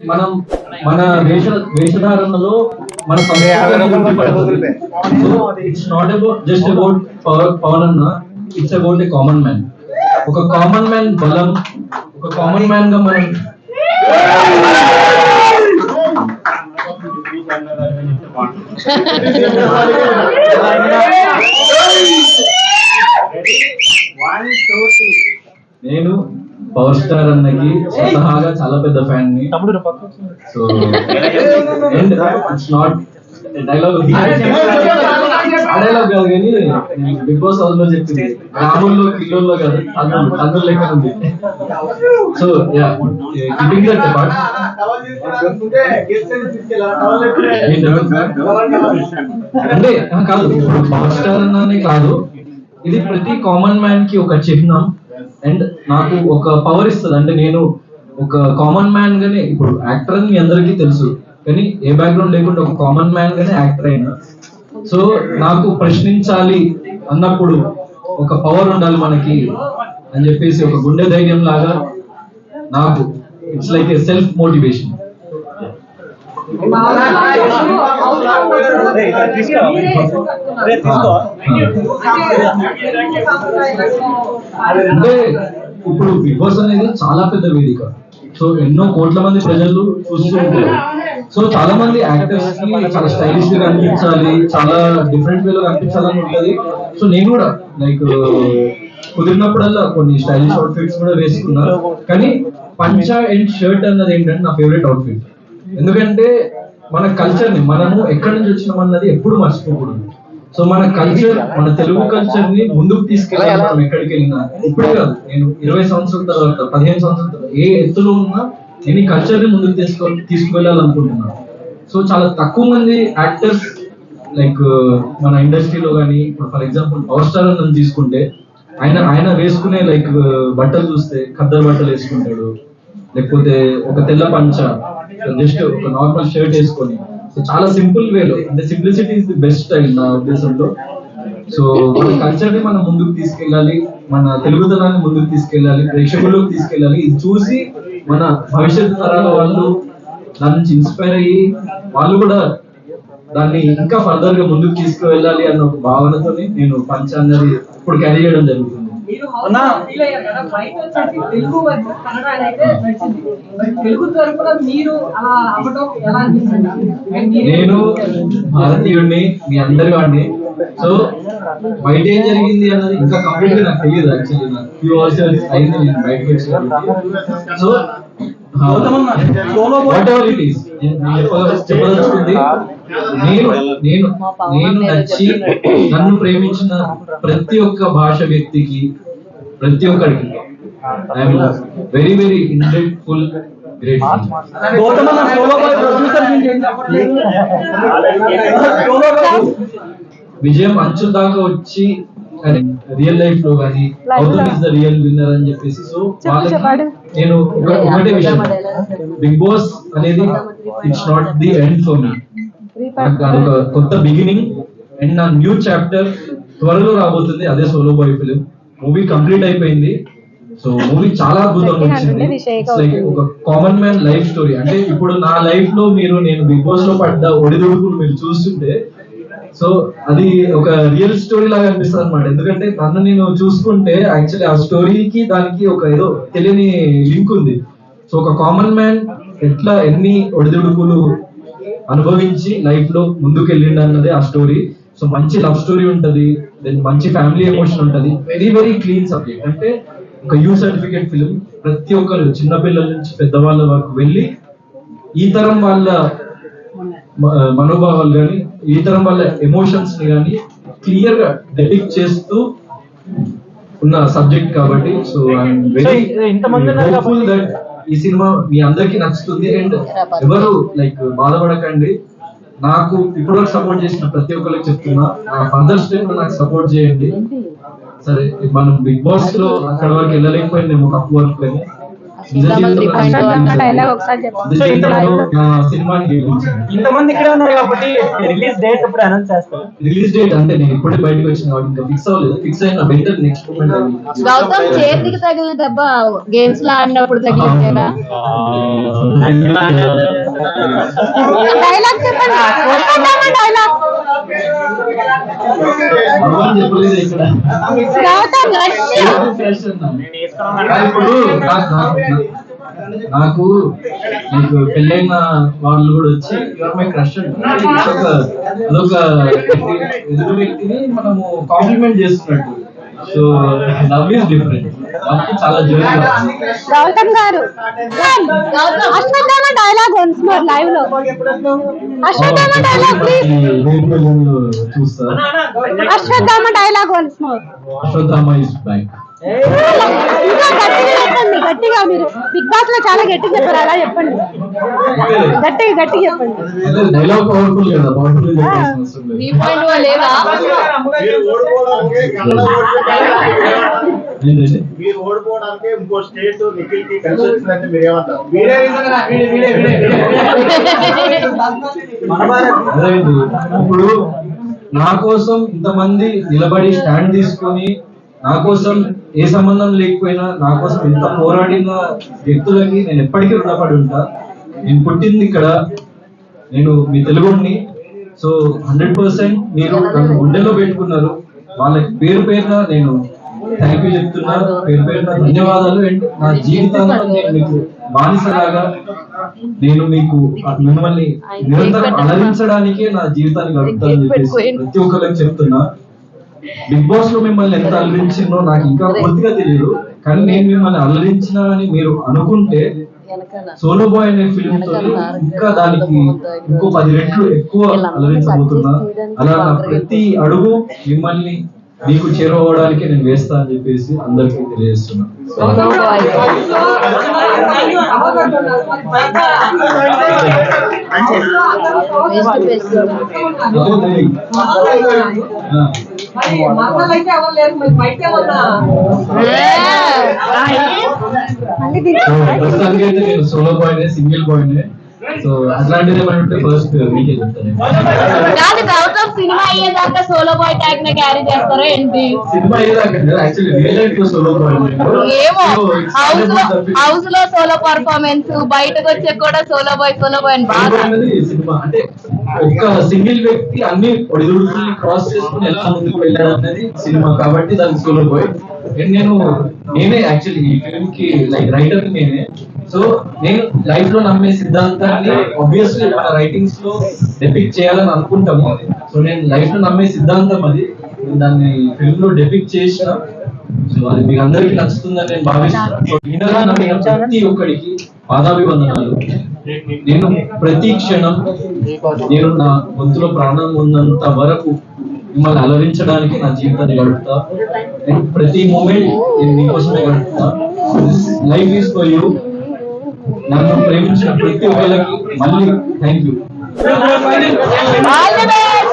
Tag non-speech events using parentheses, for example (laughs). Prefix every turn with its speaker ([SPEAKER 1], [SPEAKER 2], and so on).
[SPEAKER 1] మనం మన వేష వేషధారణలో మన it's not about just about power power అన్న it's about a common man ఒక కామన్ మ్యాన్ బలం ఒక కామన్ మ్యాన్గా మనం (laughs) నేను పవర్ స్టార్ అన్నకి స్వతహాగా చాలా పెద్ద ఫ్యాన్ని. So and it's not dialogue dialogue కాదు కానీ బిగ్ బాస్ హౌస్లో చెప్పింది. రాముల్లో కిలోల్లో కాదు అన్నులు అన్నులు లెక్క ఉంది. సో యా కిటింగ్ దట్ పార్ట్ అంటే కాదు పవర్ స్టార్ అన్ననే కాదు ఇది ప్రతి కామన్ మ్యాన్కి ఒక చిహ్నం అండ్ నాకు ఒక పవర్ ఇస్తుంది అంటే నేను ఒక కామన్ మ్యాన్ గానే ఇప్పుడు యాక్టర్ అని మీ అందరికీ తెలుసు కానీ ఏ బ్యాక్గ్రౌండ్ లేకుండా ఒక కామన్ మ్యాన్ గానే యాక్టర్ అయినా సో నాకు ప్రశ్నించాలి అన్నప్పుడు ఒక పవర్ ఉండాలి మనకి అని చెప్పేసి ఒక గుండె ధైర్యం లాగా నాకు it's like a self motivation అంటే ఇప్పుడు బిగ్ బాస్ అనేది చాలా పెద్ద వేదిక. సో ఎన్నో కోట్ల మంది ప్రజలు చూస్తూ ఉంటారు. సో చాలా మంది యాక్టర్స్కి చాలా స్టైలిష్గా కనిపించాలి చాలా డిఫరెంట్ వేలో కనిపించాలని ఉంటది. సో నేను కూడా లైక్ కుదిరినప్పుడల్లా కొన్ని స్టైలిష్ అవుట్ఫిట్స్ కూడా వేసుకున్నారు కానీ పంచా అండ్ షర్ట్ అన్నది ఏంటంటే నా ఫేవరెట్ అవుట్ఫిట్ ఎందుకంటే మన కల్చర్ని మనము ఎక్కడి నుంచి వచ్చినాం అన్నది ఎప్పుడు మర్చిపోకూడదు. సో మన కల్చర్ మన తెలుగు కల్చర్ని ముందుకు తీసుకెళ్ళాలి మనం ఎక్కడికి వెళ్ళినా. ఇప్పుడు కాదు నేను ఇరవై సంవత్సరాల తర్వాత పదిహేను సంవత్సరాల తర్వాత ఏ ఎత్తులో ఉన్నా నేను ఈ కల్చర్ని ముందుకు తీసుకో తీసుకువెళ్ళాలనుకుంటున్నాను సో చాలా తక్కువ మంది యాక్టర్స్ లైక్ మన ఇండస్ట్రీలో కానీ ఇప్పుడు ఫర్ ఎగ్జాంపుల్ పవర్ స్టార్ అని తీసుకుంటే ఆయన ఆయన వేసుకునే లైక్ బట్టలు చూస్తే ఖద్దరు బట్టలు వేసుకుంటాడు. లేకపోతే ఒక తెల్ల పంచ జస్ట్ ఒక నార్మల్ షర్ట్ వేసుకొని. సో చాలా సింపుల్ వేలో అంటే simplicity is the best style నా ఉద్దేశంలో. సో మన కల్చర్ని మనం ముందుకు తీసుకెళ్ళాలి మన తెలుగుదనాన్ని ముందుకు తీసుకెళ్ళాలి ప్రేక్షకుల్లోకి తీసుకెళ్ళాలి. ఇది చూసి మన భవిష్యత్ తరాల వాళ్ళు దాని నుంచి ఇన్స్పైర్ అయ్యి వాళ్ళు కూడా దాన్ని ఇంకా ఫర్దర్గా ముందుకు తీసుకువెళ్ళాలి అన్న ఒక భావనతోని నేను పంచాన్ని ఇప్పుడు క్యారీ చేయడం జరుగుతుంది.
[SPEAKER 2] మీరు ఫీల్ అయ్యారు కదా బయట వచ్చేసి తెలుగు అయితే నచ్చింది తెలుగు తరపున మీరు అలా అవ్వడం ఎలా అనిపిస్తుంది
[SPEAKER 1] నేను భారతీయుడిని మీ అందరి వాడిని. సో బయట ఏం జరిగింది అన్నది ఇంకా కంప్లీట్గా నాకు తెలియదు యాక్చువల్లీ నాకు. ఫ్యూ అవర్స్ అయింది నేను బయటకు వచ్చిన. సో నేను నేను నేను నచ్చి నన్ను ప్రేమించిన ప్రతి ఒక్క భాష వ్యక్తికి ప్రతి ఒక్కరికి ఐఎమ్ వెరీ వెరీ గ్రేట్ విజయం అంచు దాకా వచ్చి రియల్ లైఫ్లో కానీ Gautham is the real winner అని చెప్పేసి సో నేను ఒక- ఒకటే విషయం. బిగ్ బాస్ అనేది it's not the end for me అదొక కొత్త బిగినింగ్ అండ్ నా న్యూ చాప్టర్ త్వరలో రాబోతుంది. అదే Solo Boy film movie complete అయిపోయింది. సో మూవీ చాలా అద్భుతంగా వచ్చింది లైక్ ఒక కామన్ మ్యాన్ లైఫ్ స్టోరీ అంటే ఇప్పుడు నా లైఫ్లో మీరు నేను బిగ్ బాస్లో పడ్డ ఒడిదుడుకులు మీరు చూస్తుంటే సో అది ఒక రియల్ స్టోరీ లాగా అనిపిస్తుంది అనమాట ఎందుకంటే తను నేను చూసుకుంటే యాక్చువల్లీ ఆ స్టోరీకి దానికి ఒక ఏదో తెలియని లింక్ ఉంది. సో ఒక కామన్ మ్యాన్ ఎట్లా ఎన్ని ఒడిదుడుకులు అనుభవించి లైఫ్లో ముందుకు వెళ్ళిండు అన్నది ఆ స్టోరీ సో మంచి లవ్ స్టోరీ ఉంటది. దెన్ మంచి ఫ్యామిలీ ఎమోషన్ ఉంటది. వెరీ వెరీ క్లీన్ సబ్జెక్ట్ అంటే ఒక యూ సర్టిఫికేట్ ఫిలిం ప్రతి ఒక్కరు చిన్నపిల్లల నుంచి పెద్దవాళ్ళ వరకు వెళ్ళి ఈ తరం వాళ్ళ మనోభావాలు కానీ ఈ తరం వాళ్ళ ఎమోషన్స్ని కానీ క్లియర్గా డెపిక్ట్ చేస్తూ ఉన్న సబ్జెక్ట్ కాబట్టి సో వెరీ హోప్ఫుల్ దట్ ఈ సినిమా మీ అందరికి నచ్చుతుంది. అండ్ ఎవరు లైక్ బాధపడకండి. నాకు ఇప్పటివరకు సపోర్ట్ చేసిన ప్రతి ఒక్కరికి చెప్తున్నా. నా ఫర్దర్ స్టెప్ నాకు సపోర్ట్ చేయండి. సరే మనం బిగ్ బాస్లో అక్కడ వరకు వెళ్ళలేకపోయిందేమో కప్పు వరకు
[SPEAKER 3] ఇంతమంది ఇక్కడే ఉన్నారు కాబట్టి రిలీజ్ డేట్ ఇప్పుడు అనౌన్స్ చేస్తారు.
[SPEAKER 1] రిలీజ్ డేట్ అంటే నేను ఇప్పుడే బయటకు వచ్చిన కాబట్టి ఇంకా ఫిక్స్ అవ్వలేదు. ఫిక్స్ అయిన వెంటనే నెక్స్ట్ మూమెంట్
[SPEAKER 4] గౌతమ్ చేతికి తగిలిన దెబ్బ గేమ్స్లో ఆడినప్పుడు తగిలిందేనా? డైలాగ్ చెప్పండి. డైలాగ్.
[SPEAKER 1] నాకు- నీకు పెళ్ళైన వాళ్ళు కూడా వచ్చి యువర్ మై క్రష్ అదొక అదొక ఎదురు వ్యక్తిని మనము కాంప్లిమెంట్ చేస్తున్నట్టు. సో లవ్ ఈస్ డిఫరెంట్ నాకు చాలా జోరుగా
[SPEAKER 4] గౌతమ్ గారు అశ్వత్థామ డైలాగ్ వన్స్ మోర్ లైవ్లో అశ్వత్థామ డైలాగ్ ప్లీజ్
[SPEAKER 1] చూస్తా
[SPEAKER 4] Ashwathama dialogue once more
[SPEAKER 1] Ashwathama is back
[SPEAKER 4] ఇంకా గట్టిగా చెప్పండి గట్టిగా మీరు. బిగ్ బాస్లో చాలా గట్టిగా చెప్పారు అలా చెప్పండి. గట్టిగా గట్టిగా చెప్పండి.
[SPEAKER 5] మీరు ఓడిపోవడానికి ఇంకో స్టేట్
[SPEAKER 1] నిఖిల్కి ఇప్పుడు నా కోసం ఇంతమంది నిలబడి స్టాండ్ తీసుకొని నా కోసం ఏ సంబంధం లేకపోయినా నా కోసం ఎంత పోరాడిన వ్యక్తులకి నేను ఎప్పటికీ రుణపడి ఉంటా. నేను పుట్టింది ఇక్కడ. నేను మీ తెలుగుని. సో హండ్రెడ్ పర్సెంట్ మీరు నన్ను గుండెలో పెట్టుకున్నారు. వాళ్ళకి పేరు పేరున నేను థ్యాంక్ యూ చెప్తున్నా. పేరు పేరున ధన్యవాదాలు. అండ్ నా జీవితాంతం నేను మీకు బానిసలాగా నేను మీకు మిమ్మల్ని నిరంతరం అలరించడానికే నా జీవితాన్ని చెప్పేసి ప్రతి ఒక్కరికి చెప్తున్నా. బిగ్ బాస్లో మిమ్మల్ని ఎంత అలరించిందో నాకు ఇంకా పూర్తిగా తెలియదు కానీ నేను మిమ్మల్ని అలరించిన అని మీరు అనుకుంటే సోలో బాయ్ అనే ఫిల్మ్తో ఇంకా దానికి ఇంకో పది రెట్లు ఎక్కువ అలరించబోతున్నా. అలా ప్రతి అడుగు మిమ్మల్ని మీకు చేరువవడానికి నేను వేస్తా అని చెప్పేసి అందరికీ తెలియజేస్తున్నా. అయితే నేను Solo Boy single boy so అట్లాంటిది ఏమైనా ఉంటే ఫస్ట్ మీకే చెప్తాను
[SPEAKER 4] కాదు గౌతమ్ సినిమా అయ్యేదాకా సోలో బాయ్ ట్యాగ్ని క్యారీ చేస్తారా ఏంటి?
[SPEAKER 1] సినిమా అయ్యేదాకా యాక్చువల్లీ రియల్ లైఫ్లో సోలో బాయ్
[SPEAKER 4] ఏమో హౌస్లో హౌస్లో సోలో పర్ఫార్మెన్స్ బయటకు వచ్చే కూడా సోలో బాయ్ సోలో బాయ్ అని బాగా.
[SPEAKER 1] అనేది సినిమా అంటే ఒక సింగిల్ వ్యక్తి అన్ని ఒడిదుడుకుల్ని క్రాస్ చేసుకుని ఎలా ముందుకు వెళ్ళాడు అనేది సినిమా కాబట్టి దానికి సోలో బాయ్ నేను నేనే యాక్చువల్లీ ఈ ఫిల్మ్కి లైక్ రైటర్ నేనే సో నేను లైఫ్లో నమ్మే సిద్ధాంతాన్ని ఆబ్వియస్లీ మన రైటింగ్స్లో డెపిక్ట్ చేయాలని అనుకుంటాము. సో నేను లైఫ్లో నమ్మే సిద్ధాంతం అది. దాన్ని ఫిల్మ్లో డెపిక్ట్ చేసిన. సో అది మీకు అందరికీ నచ్చుతుందని నేను భావిస్తున్నాను ప్రతి ఒక్కడికి పాదాభివందనాలు. నేను ప్రతి క్షణం నేను నా గొంతులో ప్రాణం ఉన్నంత వరకు మిమ్మల్ని అలరించడానికి నా జీవితాన్ని గడుపుతా. అండ్ ప్రతి మూమెంట్ నేను మీకోసమే గడుపుతా. లైఫ్ ఈస్ ఫర్ యూ నన్ను ప్రేమించిన ప్రతి ఒక్కరికి మళ్ళీ thank you
[SPEAKER 4] all the best